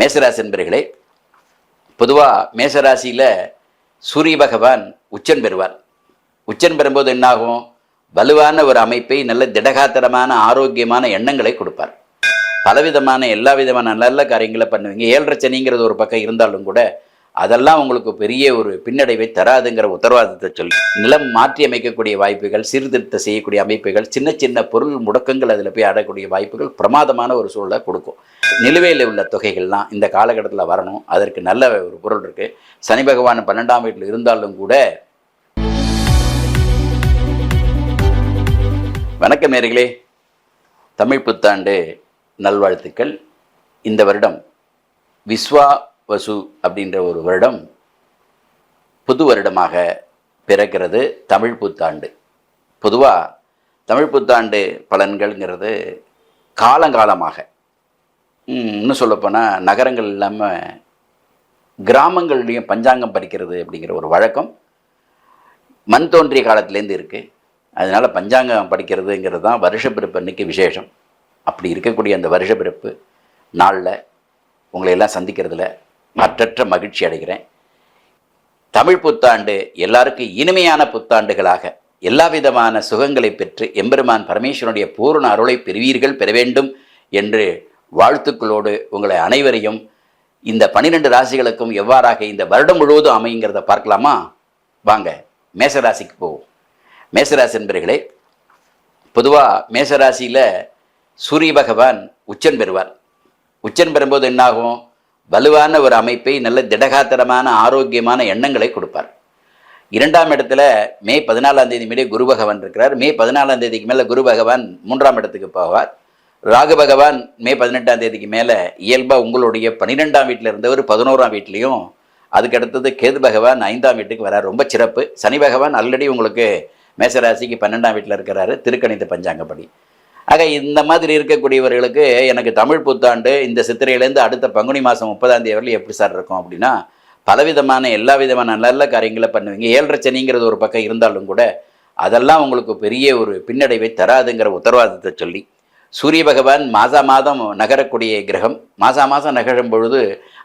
மேசராசி என்பர்களே பொதுவாக மேசராசியில் சூரிய பகவான் உச்சன் பெறுவார். உச்சன் பெறும்போது என்னாகும்? வலுவான ஒரு அமைப்பை நல்ல திடகாத்திரமான ஆரோக்கியமான எண்ணங்களை கொடுப்பார். பலவிதமான எல்லா விதமான நல்ல காரியங்களை பண்ணுவீங்க. ஏழரை சனிங்கிறது ஒரு பக்கம் இருந்தாலும் கூட அதெல்லாம் உங்களுக்கு பெரிய ஒரு பின்னடைவை தராதுங்கிற உத்தரவாதத்தை சொல்லி நிலம் மாற்றி அமைக்கக்கூடிய வாய்ப்புகள் சீர்திருத்த செய்யக்கூடிய அமைப்புகள் சின்ன சின்ன பொருள் முடக்கங்கள் அதில் போய் அடக்கூடிய வாய்ப்புகள் பிரமாதமான ஒரு சூழலை கொடுக்கும். நிலுவையில் உள்ள தொகைகள்லாம் இந்த காலகட்டத்தில் வரணும். அதற்கு நல்ல ஒரு பொருள் இருக்குது சனி பகவான் பன்னெண்டாம் வீட்டில் இருந்தாலும் கூட வணக்கம் நேர்களே. தமிழ் புத்தாண்டு நல்வாழ்த்துக்கள். இந்த வருடம் விஸ்வா வசு அப்படின்ற ஒரு வருடம் புது வருடமாக பிறக்கிறது தமிழ் புத்தாண்டு. பொதுவாக தமிழ் புத்தாண்டு பலன்கள்ங்கிறது காலங்காலமாக. இன்னும் சொல்லப்போனால் நகரங்கள் இல்லாமல் கிராமங்கள்லேயும் பஞ்சாங்கம் படிக்கிறது அப்படிங்கிற ஒரு வழக்கம் மண் தோன்றிய காலத்துலேருந்து இருக்குது அதனால் பஞ்சாங்கம் படிக்கிறதுங்கிறது தான் வருஷப்பிறப்பு அன்றைக்கி விசேஷம். அப்படி இருக்கக்கூடிய அந்த வருஷப்பிறப்பு நாளில் உங்களை எல்லாம் சந்திக்கிறதுல மற்றற்ற மகிழ்ச்சி அடைகிறேன். தமிழ் புத்தாண்டு எல்லாருக்கும் இனிமையான புத்தாண்டுகளாக எல்லா விதமான சுகங்களை பெற்று எம்பெருமான் பரமேஸ்வரனுடைய பூரண அருளை பெறுவீர்கள் பெற வேண்டும் என்று வாழ்த்துக்களோடு உங்களை அனைவரையும் இந்த பனிரெண்டு ராசிகளுக்கும் எவ்வாறாக இந்த வருடம் முழுவதும் அமைங்கிறத பார்க்கலாமா? வாங்க மேசராசிக்கு போவோம். மேசராசி என்பர்களே பொதுவாக மேசராசியில் சூரிய பகவான் உச்சன் பெறுவார். உச்சன் பெறும்போது என்னாகும்? வலுவான ஒரு அமைப்பை நல்ல திடகாத்திரமான ஆரோக்கியமான எண்ணங்களை கொடுப்பார். இரண்டாம் இடத்துல மே பதினாலாம் தேதி மேலே குரு பகவான் இருக்கிறார். மே பதினாலாம் தேதிக்கு மேலே குரு பகவான் மூன்றாம் இடத்துக்கு போவார். ராகு பகவான் மே பதினெட்டாம் தேதிக்கு மேலே இயல்பாக உங்களுடைய பன்னிரெண்டாம் வீட்டில் இருந்தவர் பதினோராம் வீட்லேயும் அதுக்கு அடுத்தது கேது பகவான் ஐந்தாம் வீட்டுக்கு வரார். ரொம்ப சிறப்பு. சனி பகவான் ஆல்ரெடி உங்களுக்கு மேசராசிக்கு பன்னெண்டாம் வீட்டில் இருக்கிறாரு. திருக்கணித பஞ்சாங்கப்படி. ஆக இந்த மாதிரி இருக்கக்கூடியவர்களுக்கு எனக்கு தமிழ் புத்தாண்டு இந்த சித்திரையிலேருந்து அடுத்த பங்குனி மாதம் முப்பதாம் தேதி வரையிலும் எப்படி சார் இருக்கும் அப்படின்னா பலவிதமான எல்லா விதமான நல்ல காரியங்களை பண்ணுவீங்க. ஏழரை சனிங்கிறது ஒரு பக்கம் இருந்தாலும் கூட அதெல்லாம் உங்களுக்கு பெரிய ஒரு பின்னடைவை தராதுங்கிற உத்தரவாதத்தை சொல்லி சூரிய பகவான் மாதா மாதம் நகரக்கூடிய கிரகம் மாதா மாதம் நகரும் பொழுது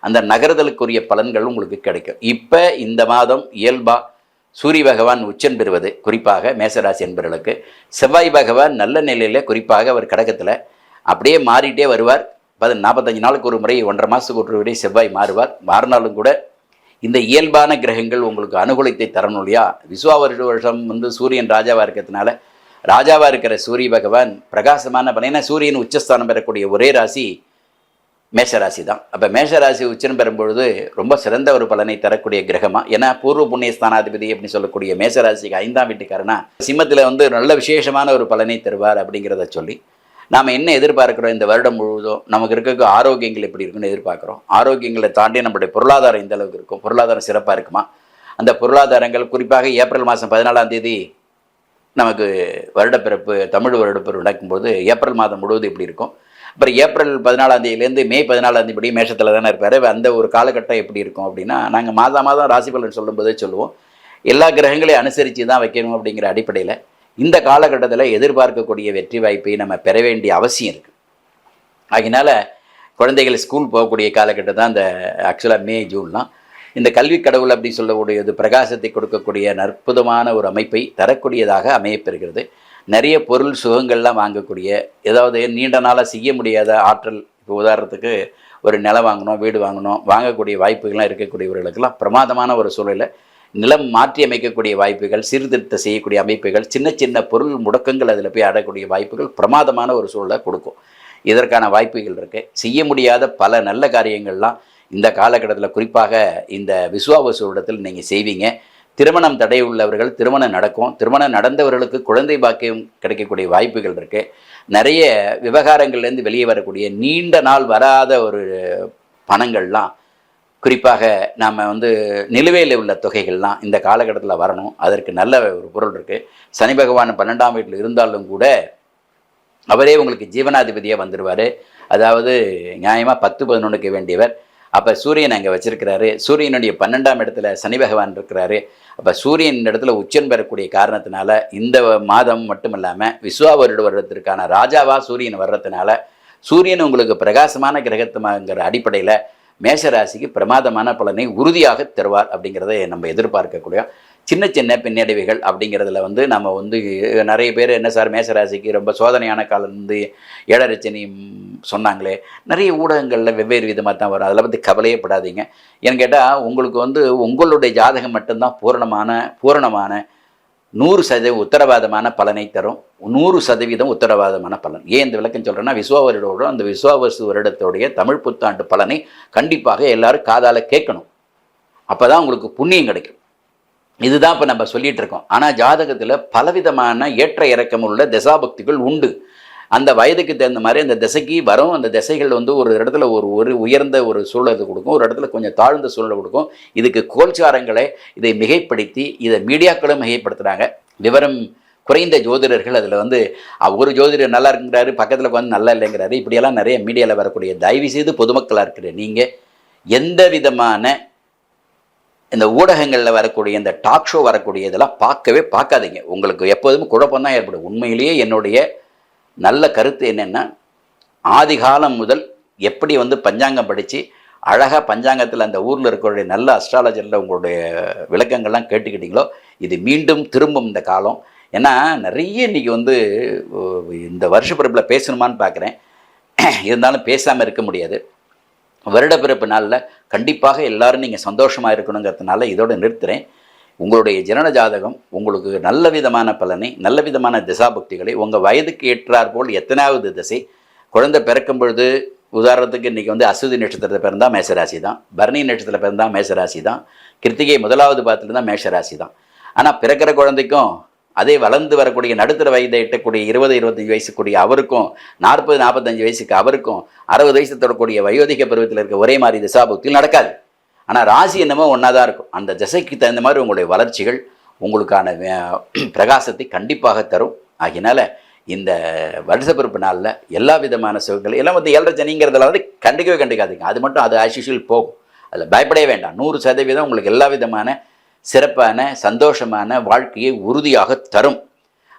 அந்த நகருதலுக்குரிய பலன்கள் உங்களுக்கு கிடைக்கும். இப்போ இந்த மாதம் இயல்பாக சூரிய பகவான் உச்சன் பெறுவது குறிப்பாக மேசராசி என்பவர்களுக்கு செவ்வாய் பகவான் நல்ல நிலையில் குறிப்பாக அவர் கடகத்தில் அப்படியே மாறிட்டே வருவார். பதி நாற்பத்தஞ்சு நாளுக்கு ஒரு முறை ஒன்றரை மாதத்துக்கு ஒரு முறை செவ்வாய் மாறுவார். மாறினாலும் கூட இந்த இயல்பான கிரகங்கள் உங்களுக்கு அனுகூலத்தை தரணும் இல்லையா? விஸ்வா வருட வருஷம் வந்து சூரியன் ராஜாவாக இருக்கிறதுனால ராஜாவாக இருக்கிற சூரிய பகவான் பிரகாசமான பலன் ஏன்னா சூரியன் உச்சஸ்தானம் பெறக்கூடிய ஒரே ராசி மேஷராசி தான் அப்போ மேஷராசி உச்சனம் பெறும்பொழுது ரொம்ப சிறந்த ஒரு பலனை தரக்கூடிய கிரகமாக ஏன்னா பூர்வ புண்ணிய ஸ்தானாதிபதி அப்படின்னு சொல்லக்கூடிய மேஷராசிக்கு ஐந்தாம் வீட்டுக்காரனா சிம்மத்தில் வந்து நல்ல விசேஷமான ஒரு பலனை தருவார் அப்படிங்கிறத சொல்லி நாம் என்ன எதிர்பார்க்குறோம் இந்த வருடம் முழுவதும்? நமக்கு இருக்க ஆரோக்கியங்கள் எப்படி இருக்குன்னு எதிர்பார்க்குறோம். ஆரோக்கியங்களை தாண்டி நம்மளுடைய பொருளாதாரம் இந்த அளவுக்கு இருக்கும்? பொருளாதாரம் சிறப்பாக இருக்குமா? அந்த பொருளாதாரங்கள் குறிப்பாக ஏப்ரல் மாதம் பதினாலாம் தேதி நமக்கு வருடப்பிறப்பு தமிழ் வருடப்பிறப்பு நடக்கும்போது ஏப்ரல் மாதம் முழுவதும் இப்படி இருக்கும்? அப்புறம் ஏப்ரல் பதினாலாம் தேதியிலேருந்து மே பதினாலாம் தேதி மேஷத்தில் தானே இருப்பார். அந்த ஒரு காலகட்டம் எப்படி இருக்கும் அப்படின்னா நாங்கள் மாதம் மாதம் ராசி பலன் சொல்லும்போதே சொல்லுவோம். எல்லா கிரகங்களையும் அனுசரித்து தான் வைக்கணும் அப்படிங்கிற அடிப்படையில் இந்த காலகட்டத்தில் எதிர்பார்க்கக்கூடிய வெற்றி வாய்ப்பை நம்ம பெற வேண்டிய அவசியம் இருக்குது அதனால் குழந்தைகள் ஸ்கூல் போகக்கூடிய காலகட்டம் தான் இந்த ஆக்சுவலாக மே ஜூன்லாம் இந்த கல்வி கடவுள் அப்படி சொல்லக்கூடியது பிரகாசத்தை கொடுக்கக்கூடிய அற்புதமான ஒரு அமைப்பை தரக்கூடியதாக அமையப்பெறுகிறது நிறைய பொருள் சுகங்கள்லாம் வாங்கக்கூடிய ஏதாவது நீண்ட நாளாக செய்ய முடியாத ஆற்றல் இப்போ உதாரணத்துக்கு ஒரு நிலம் வாங்கணும் வீடு வாங்கணும் வாங்கக்கூடிய வாய்ப்புகள்லாம் இருக்கக்கூடியவர்களுக்கெல்லாம் பிரமாதமான ஒரு சூழலில் நிலம் மாற்றி அமைக்கக்கூடிய வாய்ப்புகள் சீர்திருத்த செய்யக்கூடிய அமைப்புகள் சின்ன சின்ன பொருள் முடக்கங்கள் அதில் போய் அடக்கூடிய வாய்ப்புகள் பிரமாதமான ஒரு சூழலை கொடுக்கும். இதற்கான வாய்ப்புகள் இருக்குது செய்ய முடியாத பல நல்ல காரியங்கள்லாம் இந்த காலகட்டத்தில் குறிப்பாக இந்த விசுவாவசூரிடத்தில் நீங்கள் செய்வீங்க. திருமணம் தடை உள்ளவர்கள் திருமணம் நடக்கும். திருமணம் நடந்தவர்களுக்கு குழந்தை பாக்கியம் கிடைக்கக்கூடிய வாய்ப்புகள் இருக்குது நிறைய விவகாரங்கள்லேருந்து வெளியே வரக்கூடிய நீண்ட நாள் வராத ஒரு பணங்கள்லாம் குறிப்பாக நாம் வந்து நிலுவையில் உள்ள தொகைகள்லாம் இந்த காலகட்டத்தில் வரணும். அதற்கு நல்ல ஒரு பொருள் இருக்குது சனி பகவான் பன்னெண்டாம் வீட்டில் இருந்தாலும் கூட அவரே உங்களுக்கு ஜீவனாதிபதியாக வந்துடுவார் அதாவது நியாயமாக பத்து பதினொன்றுக்கு வேண்டியவர். அப்போ சூரியன் அங்கே வச்சிருக்கிறாரு. சூரியனுடைய பன்னெண்டாம் இடத்துல சனி பகவான் இருக்கிறாரு. அப்போ சூரியன் இடத்துல உச்சன் பெறக்கூடிய காரணத்தினால இந்த மாதம் மட்டும் இல்லாமல் விஸ்வா வருட வருடத்திற்கான ராஜாவா சூரியன் வர்றதுனால சூரியன் உங்களுக்கு பிரகாசமான கிரகத்துமாங்கிற அடிப்படையில் மேஷராசிக்கு பிரமாதமான பலனை உறுதியாக தருவார் அப்படிங்கிறத நம்ம எதிர்பார்க்கக்கூடிய சின்ன சின்ன பின்னடைவுகள் அப்படிங்கிறதுல வந்து நம்ம வந்து நிறைய பேர் என்ன சார் மேசராசிக்கு ரொம்ப சோதனையான காலம் வந்து ஏழரச்சனி சொன்னாங்களே நிறைய ஊடகங்களில் வெவ்வேறு விதமாக தான் வரும். அதில் பற்றி கவலையே படாதீங்க. ஏன்னு கேட்டால் உங்களுக்கு வந்து உங்களுடைய ஜாதகம் மட்டும்தான் பூரணமான பூரணமான நூறு சதவீதம் உத்தரவாதமான பலனை தரும். நூறு சதவீதம் உத்தரவாதமான பலன். ஏன் இந்த விளக்கம் சொல்கிறேன்னா விஸ்வாவரிடோட அந்த விஸ்வாவசு வருடத்தோடைய தமிழ் புத்தாண்டு பலனை கண்டிப்பாக எல்லாரும் காதால் கேட்கணும். அப்போ தான் உங்களுக்கு புண்ணியம் கிடைக்கும். இதுதான் இப்போ நம்ம சொல்லிட்டு இருக்கோம். ஆனால் ஜாதகத்தில் பலவிதமான ஏற்ற இறக்கம் உள்ள தசாபக்திகள் உண்டு. அந்த வயதுக்கு தகுந்த மாதிரி அந்த திசைக்கு வரும். அந்த திசைகள் வந்து ஒரு இடத்துல ஒரு ஒரு உயர்ந்த ஒரு சூழலை கொடுக்கும். ஒரு இடத்துல கொஞ்சம் தாழ்ந்த சூழலை கொடுக்கும். இதுக்கு கோல்சாரங்களை இதை மிகைப்படுத்தி இதை மீடியாக்களும் மிகைப்படுத்துகிறாங்க விவரம் குறைந்த ஜோதிடர்கள் அதில் வந்து ஒரு ஜோதிடர் நல்லா இருக்குங்கிறாரு பக்கத்தில் வந்து நல்லா இல்லைங்கிறாரு. இப்படியெல்லாம் நிறைய மீடியாவில் வரக்கூடிய தயவு செய்து பொதுமக்களாக இருக்கிற நீங்கள் எந்த விதமான இந்த ஊடகங்களில் வரக்கூடிய இந்த டாக் ஷோ வரக்கூடிய இதெல்லாம் பார்க்கவே பார்க்காதீங்க. உங்களுக்கு எப்போதுமே குழப்பம் தான் ஏற்படும். உண்மையிலேயே என்னுடைய நல்ல கருத்து என்னென்னா ஆதிகாலம் முதல் எப்படி வந்து பஞ்சாங்கம் படித்து அழகாக பஞ்சாங்கத்தில் அந்த ஊரில் இருக்கக்கூடிய நல்ல அஸ்ட்ராலஜரில் உங்களுடைய விளக்கங்கள்லாம் கேட்டுக்கிட்டீங்களோ இது மீண்டும் திரும்பும் இந்த காலம். ஏன்னா நிறைய இன்றைக்கி வந்து இந்த வருஷ பிறப்பில் பேசணுமான்னு பார்க்குறேன் இருந்தாலும் பேசாமல் இருக்க முடியாது. வருடப்பிறப்பு நாளில் கண்டிப்பாக எல்லாரும் நீங்கள் சந்தோஷமாக இருக்கணுங்கிறதுனால இதோடு நிறுத்துகிறேன் உங்களுடைய ஜனன ஜாதகம் உங்களுக்கு நல்ல விதமான பலனை நல்ல விதமான திசாபக்திகளை உங்கள் வயதுக்கு ஏற்றாற்போல் எத்தனாவது திசை குழந்தை பிறக்கும் பொழுது உதாரணத்துக்கு இன்றைக்கி வந்து அசுதி நட்சத்திரத்தை பிறந்தால் மேசராசி தான் பரணி நட்சத்திரத்தில் பிறந்தால் மேசராசி தான் கிருத்திகை முதலாவது பாதத்தில் தான் மேஷராசி தான் ஆனால் பிறக்கிற குழந்தைக்கும் அதே வளர்ந்து வரக்கூடிய நடுத்தர வயதை எட்டக்கூடிய இருபது இருபத்தஞ்சு வயசுக்குரிய அவருக்கும் நாற்பது நாற்பத்தஞ்சு வயசுக்கு அவருக்கும் அறுபது வயசு தொடக்கூடிய வயோதிக பருவத்தில் இருக்க ஒரே மாதிரி திசாபுக்தியில் நடக்காது. ஆனால் ராசி என்னமோ ஒன்றா தான் இருக்கும். அந்த திசைக்கு தகுந்த மாதிரி உங்களுடைய வளர்ச்சிகள் உங்களுக்கான பிரகாசத்தை கண்டிப்பாக தரும். ஆகினால இந்த வருஷப்பிறப்பு நாளில் எல்லா விதமான சுகங்கள் எல்லாம் வந்து ஏழரை சனிங்கிறதுல வந்து கண்டிக்கவே கண்டிக்காதீங்க. அது மட்டும் அது ஆஷிஷுவல் போகும். அதில் பயப்படவே வேண்டாம். நூறு சதவீதம் உங்களுக்கு எல்லா விதமான சிறப்பான சந்தோஷமான வாழ்க்கையை உறுதியாக தரும்.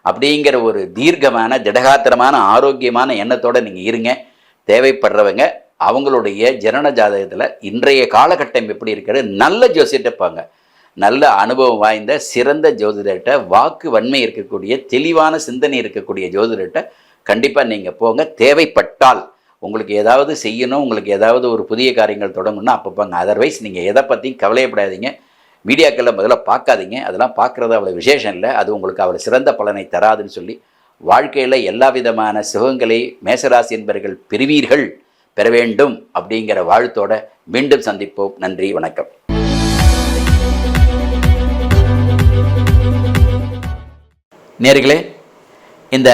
அப்படிங்கிற ஒரு தீர்க்கமான திடகாத்திரமான ஆரோக்கியமான எண்ணத்தோடு நீங்கள் இருங்க. தேவைப்படுறவங்க அவங்களுடைய ஜனன ஜாதகத்தில் இன்றைய காலகட்டம் எப்படி இருக்கிறது நல்ல ஜோசியட்டப்பாங்க நல்ல அனுபவம் வாய்ந்த சிறந்த ஜோதிடர்கிட்ட வாக்கு வன்மை இருக்கக்கூடிய தெளிவான சிந்தனை இருக்கக்கூடிய ஜோதிடர்கிட்ட கண்டிப்பாக நீங்கள் போங்க. தேவைப்பட்டால் உங்களுக்கு ஏதாவது செய்யணும் உங்களுக்கு ஏதாவது ஒரு புதிய காரியங்கள் தொடங்கணும்னா அப்போ போங்க. அதர்வைஸ் நீங்கள் எதை பற்றியும் கவலையப்படாதீங்க. மீடியாக்களில் முதல்ல பார்க்காதீங்க. அதெல்லாம் பார்க்குறது அவ்வளோ விசேஷம் இல்லை. அது உங்களுக்கு அவ்வளோ சிறந்த பலனை தராதுன்னு சொல்லி வாழ்க்கையில் எல்லா விதமான சுகங்களை மேசராசி என்பர்கள் பெறுவீர்கள் பெற வேண்டும் அப்படிங்கிற வாழ்த்தோட மீண்டும் சந்திப்போம். நன்றி வணக்கம். நேர்களே இந்த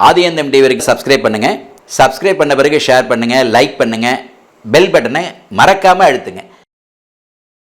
ஆதியந்தம் டிவிக்கு சப்ஸ்கிரைப் பண்ணுங்கள் சப்ஸ்கிரைப் பண்ண பிறகு ஷேர் பண்ணுங்கள் லைக் பண்ணுங்கள் பெல் பட்டனை மறக்காமல் அழுத்துங்க.